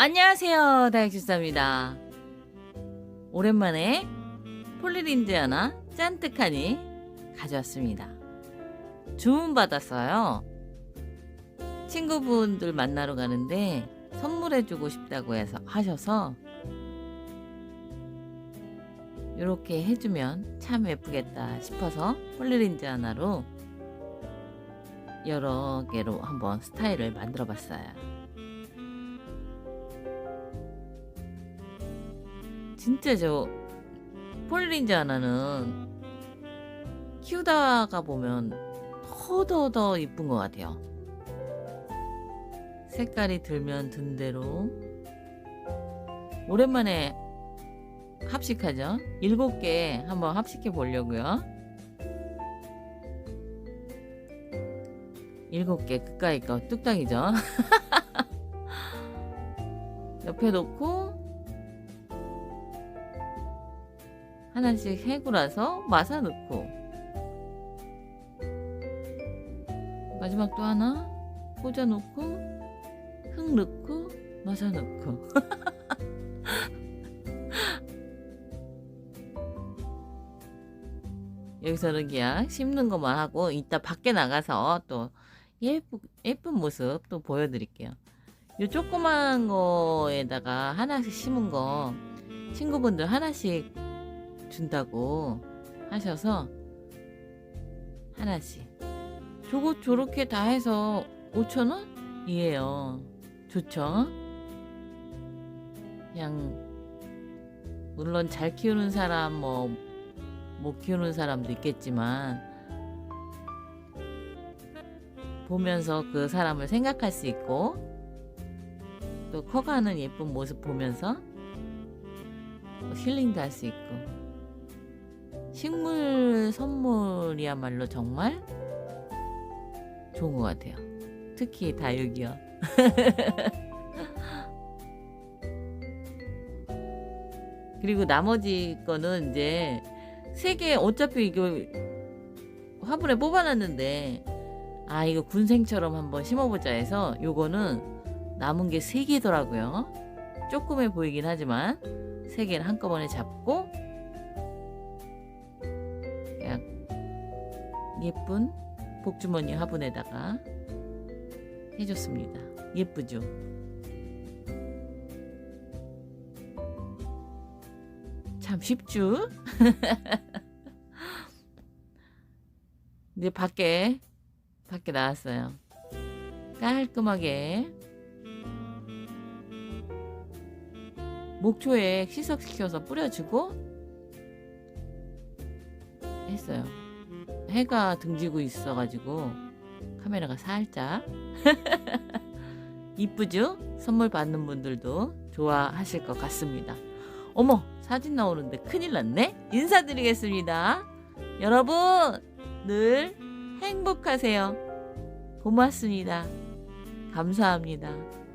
안녕하세요. 다육집사입니다. 오랜만에 폴리린드 하나 짠뜩하니 가져왔습니다. 주문 받았어요. 친구분들 만나러 가는데 선물해주고 싶다고 해서 하셔서 이렇게 해주면 참 예쁘겠다 싶어서 폴리린즈 하나로 여러 개로 한번 스타일을 만들어 봤어요. 진짜 저 폴리린즈 하나는 키우다가 보면 더더더 이쁜 것 같아요. 색깔이 들면 든 대로 오랜만에 합식하죠. 일곱 개 한번 합식해 보려고요. 일곱 개 그까이 거 뚝딱이죠. 옆에 놓고 하나씩 해구라서 마사 넣고 마지막 또 하나 꽂아 놓고 흙 넣고 마사 넣고 여기서는 그냥 심는 것만 하고 이따 밖에 나가서 또 예쁘, 예쁜 모습 또 보여드릴게요. 요 조그만 거에다가 하나씩 심은 거 친구분들 하나씩 준다고 하셔서 하나씩 저거 저렇게 다 해서 5,000원 이에요. 좋죠? 그냥 물론 잘 키우는 사람 뭐 못 키우는 사람도 있겠지만 보면서 그 사람을 생각할 수 있고 또 커가는 예쁜 모습 보면서 힐링도 할 수 있고 식물 선물이야말로 정말 좋은 것 같아요. 특히 다육이요. 그리고 나머지 거는 이제 세 개 어차피 이거 화분에 뽑아놨는데 아 이거 군생처럼 한번 심어보자 해서 요거는 남은 게 세 개더라고요. 조금해 보이긴 하지만 세 개를 한꺼번에 잡고 예쁜 복주머니 화분에다가 해줬습니다. 예쁘죠? 참 쉽죠? 이제 밖에 밖에 나왔어요. 깔끔하게 목초에 시석시켜서 뿌려주고 했어요. 해가 등지고 있어가지고 카메라가 살짝 이쁘죠? 선물 받는 분들도 좋아하실 것 같습니다. 어머 사진 나오는데 큰일 났네. 인사드리겠습니다. 여러분 늘 행복하세요. 고맙습니다. 감사합니다.